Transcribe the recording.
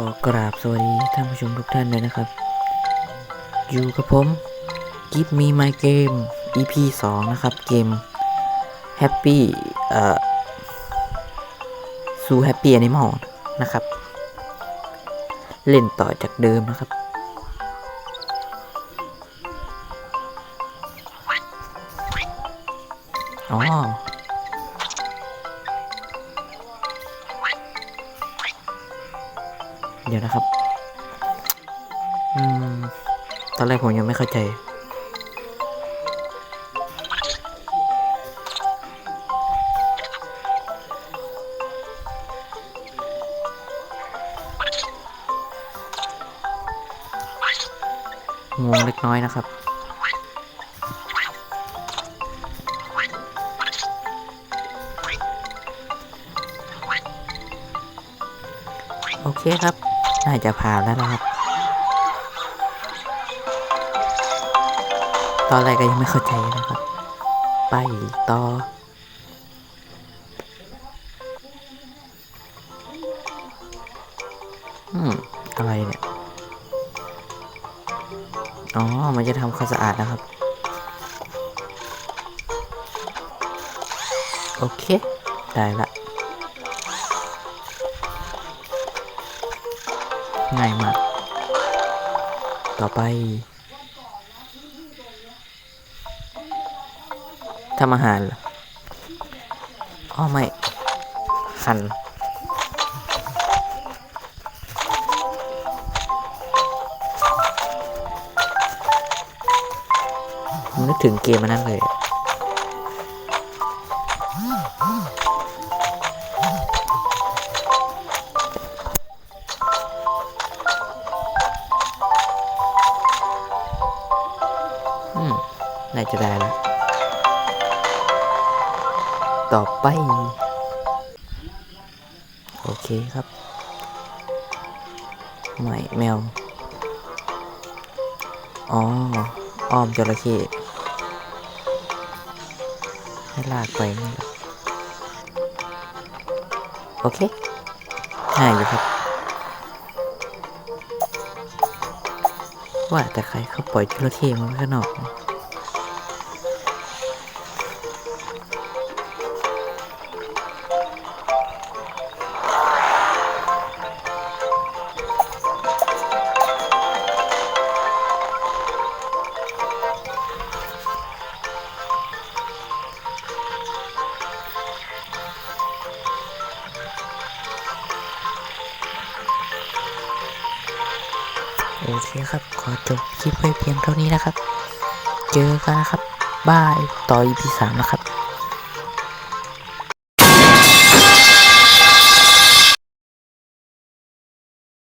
ขอกราบสวัสดีท่านผู้ชมทุกท่านเลยนะครับ อยู่กับผม Give Me My Game EP 2 นะครับ เกม Happy เอ่อ Zoo Happy Animal นะครับ เล่นต่อจากเดิมนะครับ อ๋อ เดี๋ยวนะครับ อืม ตอนแรกผมยังไม่เข้าใจ งงเล็กน้อยนะครับโอเคครับ น่าจะผ่านแล้วนะครับ ตอนแรกก็ยังไม่เข้าใจนะครับ ไปต่ออืมอะไรเนี่ย อ๋อ มันจะทำความสะอาดนะครับ โอเค ได้ละ ง่ายมากต่อไปทำอาหารอ๋อไม่คันนึกถึงเกมมันนั้นเลย น่าจะได้แล้ว ต่อไป โอเคครับไม่แมว อ๋อ อ้อมจระเข้ให้ลากไปนี่แหละโอเคง่ายอยู่ครับ ว่าแต่ใครเขาปล่อยจระเข้มาไว้ข้างนอกนะ โอเคครับ ขอจบคลิปไว้เพียงเท่านี้นะครับ เจอกันนะครับบายต่อ EP 3นะครับ